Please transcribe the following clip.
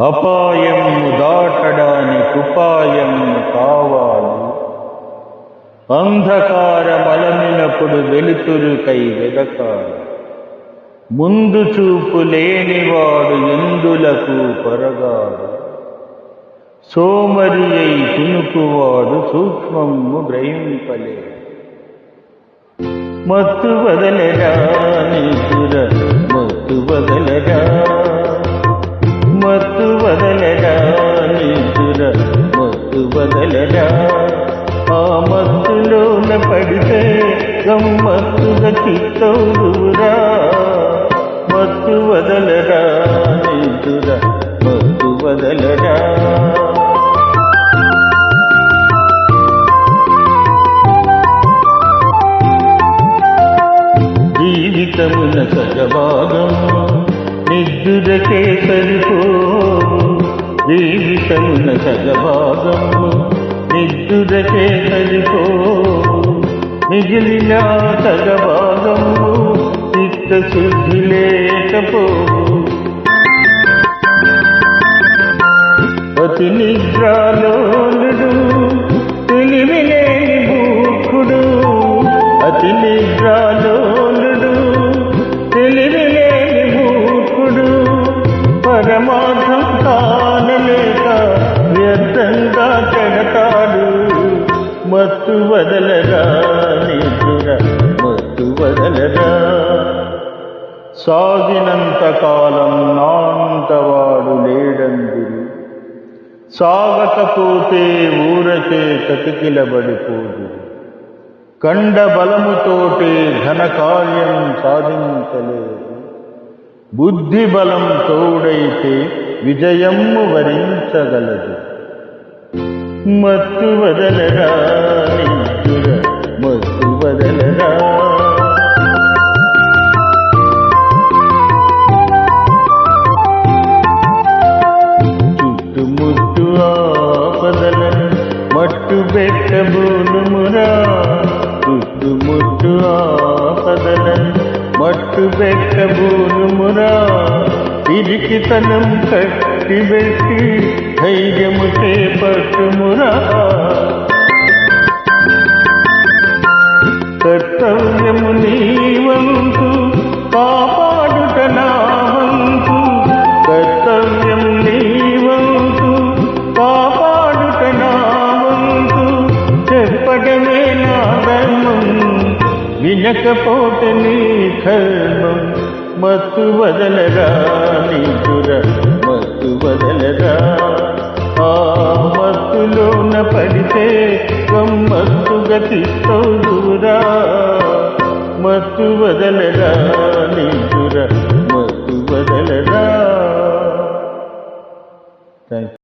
అపాయం దాటడానికి ఉపాయం కావాలి. అంధకార బలమినప్పుడు వెలుతురుకై వెదకాలి. ముందు చూపు లేనివాడు ఎందులకు పొరగాడు సోమరి అయి తునుకువాడు సూక్ష్మము గ్రహింపలే మత్తు వదలరాని నిదుర ಮೌನ పడితే ಗಮ್ಮತ್ತುದ చిత్తవురా ಮತ್ತು ಬದಲರ నిదుర ಮತ್ತು ಬದಲರ జీవితమున సగభాగం నిద్దురకే సరిపోవు జీవితమున సగభాగం నిద్దురకే సరిపోవు మిగిలిన సగభాగము చిత్తశుద్ధి లేకపో. అతి నిద్రాలోనుడు తెలివిలేని మూర్ఖుడు. అతి నిద్రాలోనుడు తెలివిలేని మూర్ఖుడు. పరమార్థం కానలేక వ్యర్థంగా చెడతాడు మత్తు వదలరా నిద్ర వదలరా. సాగినంత కాలం నాంతవాడు లేడందిరి సాగకపోతే ఊరకే కతికిలబడిపోదు కండ బలముతోటే ఘన కార్యం సాధించలేదు. బుద్ధి బలం తోడైతే విజయము వరించగలదు. మత్తు వదలరా మట్టు పెట్టబోనుమురా చుట్టుముట్టు ఆపదలను మట్టు పెట్టబోనుమురా పిరికితనం కట్టిబెట్టి ధైర్యము చేపట్టుమురా కర్తవ్యము నీవంతు పాప వినకపోతే నీ కర్మం మత్తు వదలరా నీతుర మత్తు వదలరా. ఆ మత్తులోన పడితే గమ్మత్తు గతిస్తవురా మత్తు వదలరా నీతుర మత్తు వదలరా. థ్యాంక్